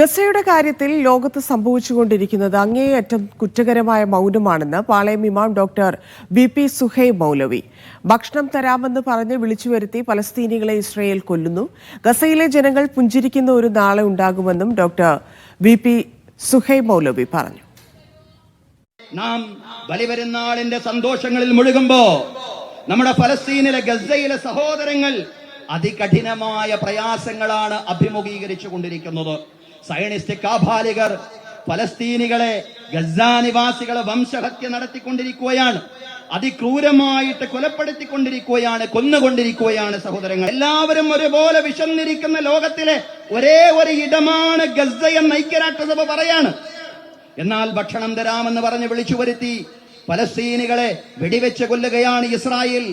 ഗസയുടെ കാര്യത്തിൽ ലോകത്ത് സംഭവിച്ചുകൊണ്ടിരിക്കുന്നത് അങ്ങേയറ്റം കുറ്റകരമായ മൗനമാണെന്ന് പാളയം ഇമാം doctor B P Suhaib Moulavi. ഭക്ഷണം തരാമെന്ന് പറഞ്ഞ് വിളിച്ചു വരുത്തി പലസ്തീനികളെ ഇസ്രയേൽ കൊല്ലുന്നു. ഗസയിലെ ജനങ്ങൾ പുഞ്ചിരിക്കുന്ന ഒരു നാളെ ഉണ്ടാകുമെന്നും doctor B P Suhaib Moulavi പറഞ്ഞു. നാം ബലിപെരുന്നാളിന്റെ സന്തോഷങ്ങളിൽ മുഴുകുമ്പോ നമ്മുടെ ഫലസ്തീനിലെ ഗസയിലെ സഹോദരങ്ങൾ അതികഠിനമായ പ്രയാസങ്ങളാണ് അഭിമുഖീകരിച്ചു കൊണ്ടിരിക്കുന്നത് സയണിസ്റ്റ് കാബാലികർ ഫലസ്തീനികളെ ഗസ നിവാസികളെ വംശഹത്യ നടത്തിക്കൊണ്ടിരിക്കുകയാണ്. അതിക്രൂരമായിട്ട് കൊലപ്പെടുത്തിക്കൊണ്ടിരിക്കുകയാണ് കൊന്നുകൊണ്ടിരിക്കുകയാണ് സഹോദരങ്ങൾ. എല്ലാവരും ഒരുപോലെ വിശന്നിരിക്കുന്ന ലോകത്തിലെ ഒരേ ഒരു ഇടമാണ് ഗസ എന്ന ഐക്യരാഷ്ട്രസഭ പറയാണ്. എന്നാൽ ഭക്ഷണം തരാമെന്ന് പറഞ്ഞ് വിളിച്ചു വരുത്തി ഫലസ്തീനികളെ വെടിവെച്ച് കൊല്ലുകയാണ് ഇസ്രായേൽ.